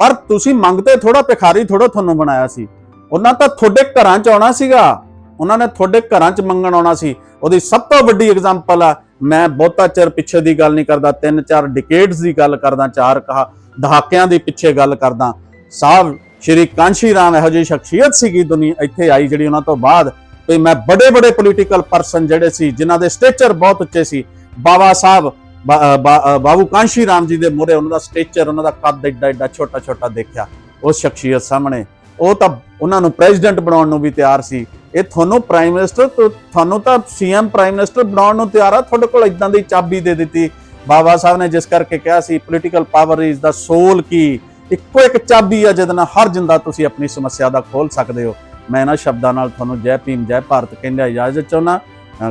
ਪਰ ਤੁਸੀਂ ਮੰਗਦੇ ਥੋੜਾ ਭਿਖਾਰੀ ਥੋੜਾ ਤੁਹਾਨੂੰ ਬਣਾਇਆ ਸੀ। ਉਹਨਾਂ ਤਾਂ ਤੁਹਾਡੇ ਘਰਾਂ 'ਚ ਆਉਣਾ ਸੀਗਾ। ਉਹਨਾਂ ਨੇ ਤੁਹਾਡੇ ਘਰਾਂ 'ਚ ਮੰਗਣ ਆਉਣਾ ਸੀ। ਉਹਦੀ ਸਭ ਤੋਂ ਵੱਡੀ ਐਗਜ਼ਾਮਪਲ ਆ, ਮੈਂ ਬਹੁਤਾ ਚਿਰ ਪਿੱਛੇ ਦੀ ਗੱਲ ਨਹੀਂ ਕਰਦਾ, ਤਿੰਨ ਚਾਰ ਡਿਕੇਡਸ ਦੀ ਗੱਲ ਕਰਦਾ, ਚਾਰ ਕਹਾ ਦਹਾਕਿਆਂ ਦੀ ਪਿੱਛੇ ਗੱਲ ਕਰਦਾ। ਸਾਹਿਬ ਸ਼੍ਰੀ ਕਾਂਸ਼ੀ ਰਾਮ ਇਹੋ ਜਿਹੀ ਸ਼ਖਸੀਅਤ ਸੀਗੀ ਦੁਨੀਆ, ਇੱਥੇ ਆਈ ਜਿਹੜੀ ਉਹਨਾਂ ਤੋਂ ਬਾਅਦ ਤੇ ਮੈਂ ਬੜੇ ਬੜੇ ਪੋਲੀਟੀਕਲ ਪਰਸਨ ਜਿਹੜੇ ਸੀ, ਜਿਨ੍ਹਾਂ ਦੇ ਸਟੇਚਰ ਬਹੁਤ ਉੱਚੇ ਸੀ ਬਾਬਾ ਸਾਹਿਬ ਬਾਬੂ ਕਾਂਸ਼ੀ ਰਾਮ ਜੀ ਦੇ ਮੂਹਰੇ ਉਹਨਾਂ ਦਾ ਸਟੇਚਰ ਉਹਨਾਂ ਦਾ ਕੱਦ ਏਡਾ ਐਡਾ ਛੋਟਾ ਛੋਟਾ ਦੇਖਿਆ। ਉਸ ਸ਼ਖਸੀਅਤ ਸਾਹਮਣੇ। ਉਹ ਤਾਂ ਉਹਨਾਂ ਨੂੰ ਪ੍ਰੈਜ਼ੀਡੈਂਟ ਬਣਾਉਣ ਨੂੰ ਵੀ ਤਿਆਰ ਸੀ। ਇਹ ਤੁਹਾਨੂੰ ਪ੍ਰਾਈਮ ਮਿਨਿਸਟਰ ਤੁਹਾਨੂੰ ਤਾਂ ਸੀਐਮ ਪ੍ਰਾਈਮ ਮਿਨਿਸਟਰ ਬਣਾਉਣ ਨੂੰ ਤਿਆਰ ਆ। ਤੁਹਾਡੇ ਕੋਲ ਇਦਾਂ ਦੀ ਚਾਬੀ ਦੇ ਦਿੱਤੀ। ਬਾਬਾ ਸਾਹਿਬ ਨੇ ਜਿਸ ਕਰਕੇ ਕਿਹਾ ਸੀ political power is the sole key ਇੱਕੋ ਇੱਕ ਚਾਬੀ ਆ, ਜਿਹਦੇ ਨਾਲ ਹਰ ਜਿੰਦਾ ਤੁਸੀਂ ਆਪਣੀ ਸਮੱਸਿਆ ਦਾ ਖੋਲ ਸਕਦੇ ਹੋ। ਮੈਂ ਇਹਨਾਂ ਸ਼ਬਦਾਂ ਨਾਲ ਤੁਹਾਨੂੰ ਜੈ ਭੀਮ, ਜੈ ਭਾਰਤ ਕਹਿੰਦਾ ਇਜਾਜ਼ਤ ਚਾਹੁੰਦਾ।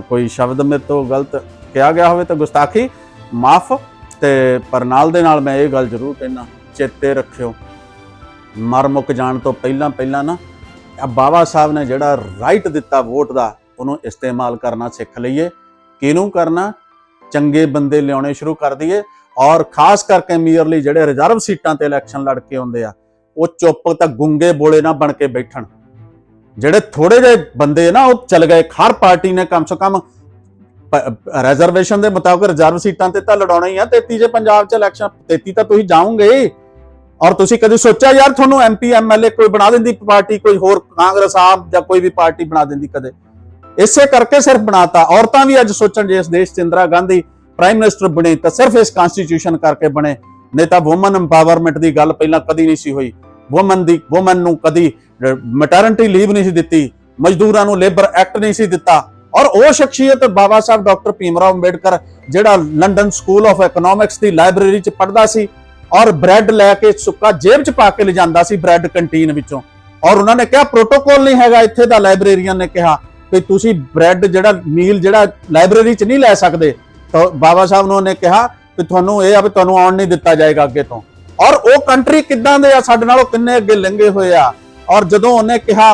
ਕੋਈ ਸ਼ਬਦ ਮੇਰੇ ਤੋਂ ਗਲਤ ਕਿਹਾ ਗਿਆ ਹੋਵੇ ਤਾਂ ਗੁਸਤਾਖੀ। ਮਾਫ ਤੇ ਪਰ ਨਾਲ ਦੇ ਨਾਲ ਮੈਂ ਇਹ ਗੱਲ ਜ਼ਰੂਰ ਕਹਿਣਾ ਚੇਤੇ ਰੱਖਿਓ। ਮਰ ਮੁੱਕ ਜਾਣ ਤੋਂ ਪਹਿਲਾਂ ਪਹਿਲਾਂ ਨਾ ਬਾਬਾ ਸਾਹਿਬ ਨੇ ਜਿਹੜਾ ਰਾਈਟ ਦਿੱਤਾ ਵੋਟ ਦਾ, ਉਹਨੂੰ ਇਸਤੇਮਾਲ ਕਰਨਾ ਸਿੱਖ ਲਈਏ। ਕਿਹਨੂੰ ਕਰਨਾ? ਚੰਗੇ ਬੰਦੇ ਲਿਆਉਣੇ ਸ਼ੁਰੂ ਕਰ ਦਈਏ। ਔਰ ਖਾਸ ਕਰਕੇ ਮੀਅਰਲੀ ਜਿਹੜੇ ਰਿਜ਼ਰਵ ਸੀਟਾਂ ਤੇ ਇਲੈਕਸ਼ਨ ਲੜ ਕੇ ਆਉਂਦੇ ਆ, ਉਹ ਚੁੱਪ ਤਾਂ ਗੁੰਗੇ ਬੋਲੇ ਨਾ ਬਣ ਕੇ ਬੈਠਣ। ਜਿਹੜੇ ਥੋੜੇ ਜਿਹੇ ਬੰਦੇ ਨਾ, ਉਹ ਚਲ ਗਏ, ਹਰ ਪਾਰਟੀ ਨੇ ਕਮ ਸੇ ਕਮ ਰਿਜ਼ਰਵੇਸ਼ਨ ਦੇ ਮੁਤਾਬਕ ਰਿਜ਼ਰਵ ਸੀਟਾਂ ਤੇ ਤਾਂ ਲੜਾਉਣਾ ਹੀ ਆ 33 ਜੇ ਪੰਜਾਬ ਚ ਇਲੈਕਸ਼ਨ 33 ਤਾਂ ਤੁਸੀਂ ਜਾਓਗੇ। ਔਰ ਤੁਸੀਂ ਕਦੇ ਸੋਚਿਆ ਯਾਰ ਤੁਹਾਨੂੰ ਐਮਪੀ ਐਮਐਲਏ ਕੋਈ ਬਣਾ ਦਿੰਦੀ ਪਾਰਟੀ, ਕੋਈ ਹੋਰ ਕਾਂਗਰਸ ਆਪ ਜਾਂ ਕੋਈ ਵੀ ਪਾਰਟੀ ਬਣਾ ਦਿੰਦੀ ਕਦੇ? ਇਸੇ ਕਰਕੇ ਸਿਰਫ ਬਣਾਤਾ। ਔਰਤਾਂ ਵੀ ਅੱਜ ਸੋਚਣ ਜੇ ਇਸ ਦੇਸ਼ 'ਚ ਇੰਦਰਾ ਗਾਂਧੀ ਪ੍ਰਾਈਮ ਮਿਨਿਸਟਰ ਬਣੇ, ਤਾਂ ਸਿਰਫ ਇਸ ਕਨਸਟੀਟਿਊਸ਼ਨ ਕਰਕੇ ਬਣੇ। ਨਹੀਂ ਤਾਂ ਔਮਨ ਐਮਪਾਵਰਮੈਂਟ ਦੀ ਗੱਲ ਪਹਿਲਾਂ ਕਦੀ ਨਹੀਂ ਸੀ ਹੋਈ। ਔਮਨ ਦੀ ਔਮਨ ਨੂੰ ਕਦੀ ਮੈਟਰਨਿਟੀ ਲੀਵ ਨਹੀਂ ਸੀ ਦਿੱਤੀ। ਮਜ਼ਦੂਰਾਂ ਨੂੰ ਲੇਬਰ ਐਕਟ ਨਹੀਂ ਸੀ ਦਿੱਤਾ। ਔਰ ਉਹ ਸ਼ਖਸੀਅਤ ਬਾਬਾ ਸਾਹਿਬ ਡਾਕਟਰ ਭੀਮਰਾਓ ਅੰਬੇਡਕਰ, ਜਿਹੜਾ ਲੰਡਨ ਸਕੂਲ ਆਫ ਇਕਨੋਮਿਕਸ ਦੀ ਲਾਇਬ੍ਰੇਰੀ 'ਚ ਪੜ੍ਹਦਾ ਸੀ ਔਰ ਬ੍ਰੈਡ ਲੈ ਕੇ ਸੁੱਕਾ ਜੇਬ 'ਚ ਪਾ ਕੇ ਲਿਜਾਂਦਾ ਸੀ ਬ੍ਰੈਡ ਕੰਟੀਨ ਵਿੱਚੋਂ। ਔਰ ਉਹਨਾਂ ਨੇ ਕਿਹਾ ਪ੍ਰੋਟੋਕੋਲ ਨਹੀਂ ਹੈਗਾ, ਇੱਥੇ ਦਾ ਲਾਇਬ੍ਰੇਰੀਅਨ ਨੇ ਕਿਹਾ ਕਿ ਤੁਸੀਂ ਬ੍ਰੈਡ ਜਿਹੜਾ, ਮੀਲ ਜਿਹੜਾ ਲਾਇਬ੍ਰੇਰੀ 'ਚ ਨਹੀਂ ਲੈ ਸਕਦੇ। ਤਾਂ ਬਾਬਾ ਸਾਹਿਬ ਨੂੰ ਉਹਨੇ ਕਿਹਾ ਕਿ ਤੁਹਾਨੂੰ ਇਹ ਆ ਵੀ ਤੁਹਾਨੂੰ ਆਉਣ ਨਹੀਂ ਦਿੱਤਾ ਜਾਏਗਾ ਅੱਗੇ ਤੋਂ। ਔਰ ਉਹ ਕੰਟਰੀ ਕਿੱਦਾਂ ਦੇ ਆ? ਸਾਡੇ ਨਾਲੋਂ ਕਿੰਨੇ ਅੱਗੇ ਲੰਘੇ ਹੋਏ ਆ? ਔਰ ਜਦੋਂ ਉਹਨੇ ਕਿਹਾ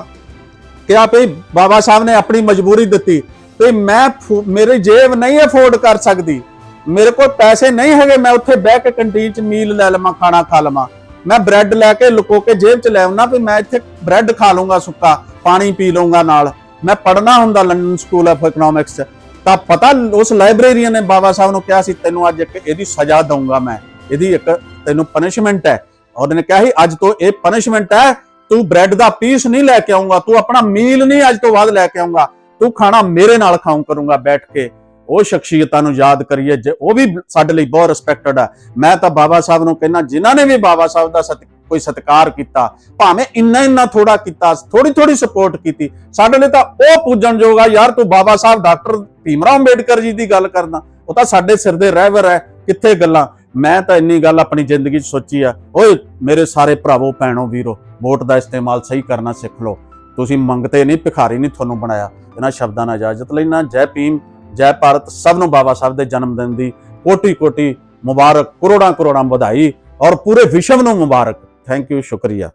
ਕਿਹਾ ਵੀ ਬਾਬਾ ਸਾਹਿਬ ਨੇ ਆਪਣੀ ਮਜਬੂਰੀ ਦਿੱਤੀ। ਵੀ ਮੈਂ ਫੂ- ਜੇਬ ਨਹੀਂ ਅਫੋਰਡ ਕਰ ਸਕਦੀ। ਮੇਰੇ ਕੋਲ ਪੈਸੇ ਨਹੀਂ ਹੈਗੇ, ਮੈਂ ਉੱਥੇ ਬਹਿ ਕੇ ਕੰਟੀਨ 'ਚ ਮੀਲ ਲੈ ਲਵਾਂ, ਖਾਣਾ ਖਾ ਲਵਾਂ। ਮੈਂ ਬ੍ਰੈਡ ਲੈ ਕੇ ਲੁਕੋ ਕੇ ਜੇਬ 'ਚ ਲੈ ਆਉਣਾ ਵੀ ਮੈਂ ਇੱਥੇ ਬ੍ਰੈਡ ਖਾ ਲੂੰਗਾ ਸੁੱਕਾ, ਪਾਣੀ ਪੀ ਲਊਂਗਾ ਨਾਲ। ਮੈਂ ਪੜਨਾ ਹੁੰਦਾ ਲੰਡਨ ਸਕੂਲ ਆਫ ਇਕਨੋਮਿਕਸ 'ਚ। ਤਾਂ ਪਤਾ ਉਸ ਲਾਇਬ੍ਰੇਰੀਅਨ ਨੇ ਬਾਬਾ ਸਾਹਿਬ ਨੂੰ ਕਿਹਾ ਸੀ, ਤੈਨੂੰ ਅੱਜ ਇੱਕ ਇਹਦੀ ਸਜ਼ਾ ਦਊਂਗਾ ਮੈਂ। ਇਹਦੀ ਇੱਕ ਤੈਨੂੰ ਪਨਿਸ਼ਮੈਂਟ ਹੈ। ਉਹਨੇ ਕਿਹਾ ਸੀ, ਅੱਜ ਤੋਂ ਇਹ ਪਨਿਸ਼ਮੈਂਟ ਹੈ ਤੂੰ ਬ੍ਰੈਡ ਦਾ ਪੀਸ ਨਹੀਂ ਲੈ ਕੇ ਆਉਂਗਾ ਤੂੰ ਆਪਣਾ ਮੀਲ ਨਹੀਂ ਅੱਜ ਤੋਂ ਬਾਅਦ ਲੈ ਕੇ ਆਉਂਗਾ ਤੂੰ ਖਾਣਾ ਮੇਰੇ ਨਾਲ ਖਾਉਂ ਕਰੂੰਗਾ ਬੈਠ ਕੇ। ਉਹ ਸ਼ਖਸੀਅਤਾਂ ਨੂੰ ਯਾਦ ਕਰੀਏ, ਜੇ ਉਹ ਵੀ ਸਾਡੇ ਲਈ ਬਹੁਤ ਰਿਸਪੈਕਟਡ ਆ। ਮੈਂ ਤਾਂ ਬਾਬਾ ਸਾਹਿਬ ਨੂੰ ਕਹਿੰਦਾ, ਜਿਨ੍ਹਾਂ ਨੇ ਵੀ ਬਾਬਾ ਸਾਹਿਬ ਦਾ ਸਤ, ਕੋਈ ਸਤਿਕਾਰ ਕੀਤਾ, ਭਾਵੇਂ ਇੰਨਾ ਇੰਨਾ ਥੋੜਾ ਕੀਤਾ ਥੋੜੀ ਥੋੜੀ ਸਪੋਰਟ ਕੀਤੀ, ਸਾਡੇ ਲਈ ਤਾਂ ਉਹ ਪੂਜਣਯੋਗ ਆ। ਯਾਰ ਤੂੰ ਬਾਬਾ ਸਾਹਿਬ, ਡਾਕਟਰ ਭੀਮਰਾਓ ਅੰਬੇਡਕਰ ਜੀ ਦੀ ਗੱਲ ਕਰਦਾ ਉਹ ਤਾਂ ਸਾਡੇ ਸਿਰ ਦੇ ਰਹਿਬਰ ਹੈ ਕਿੱਥੇ ਗੱਲਾਂ। ਮੈਂ ਤਾਂ ਇੰਨੀ ਗੱਲ ਆਪਣੀ ਜ਼ਿੰਦਗੀ 'ਚ ਸੋਚੀ ਆ, ਓਏ ਮੇਰੇ ਸਾਰੇ ਭਰਾਵੋ, ਭੈਣੋ, ਵੀਰੋ ਵੋਟ ਦਾ ਇਸਤੇਮਾਲ ਸਹੀ ਕਰਨਾ ਸਿੱਖ ਲਓ। ਤੁਸੀਂ ਮੰਗਤੇ ਨਹੀਂ, ਭਿਖਾਰੀ ਨਹੀਂ ਤੁਹਾਨੂੰ ਬਣਾਇਆ। ਇਹਨਾਂ ਸ਼ਬਦਾਂ ਨਾਲ ਇਜਾਜ਼ਤ ਲੈਣਾ ਜੈ ਭੀਮ, ਜੈ ਭਾਰਤ, ਸਭ ਨੂੰ ਬਾਬਾ ਸਾਹਿਬ ਦੇ ਜਨਮ ਦਿਨ ਦੀ ਕੋਟੀ ਕੋਟੀ ਮੁਬਾਰਕ ਕਰੋੜਾਂ ਕਰੋੜਾਂ ਵਧਾਈ ਔਰ ਪੂਰੇ ਵਿਸ਼ਵ ਨੂੰ ਮੁਬਾਰਕ। ਥੈਂਕ ਯੂ ਸ਼ੁਕਰੀਆ।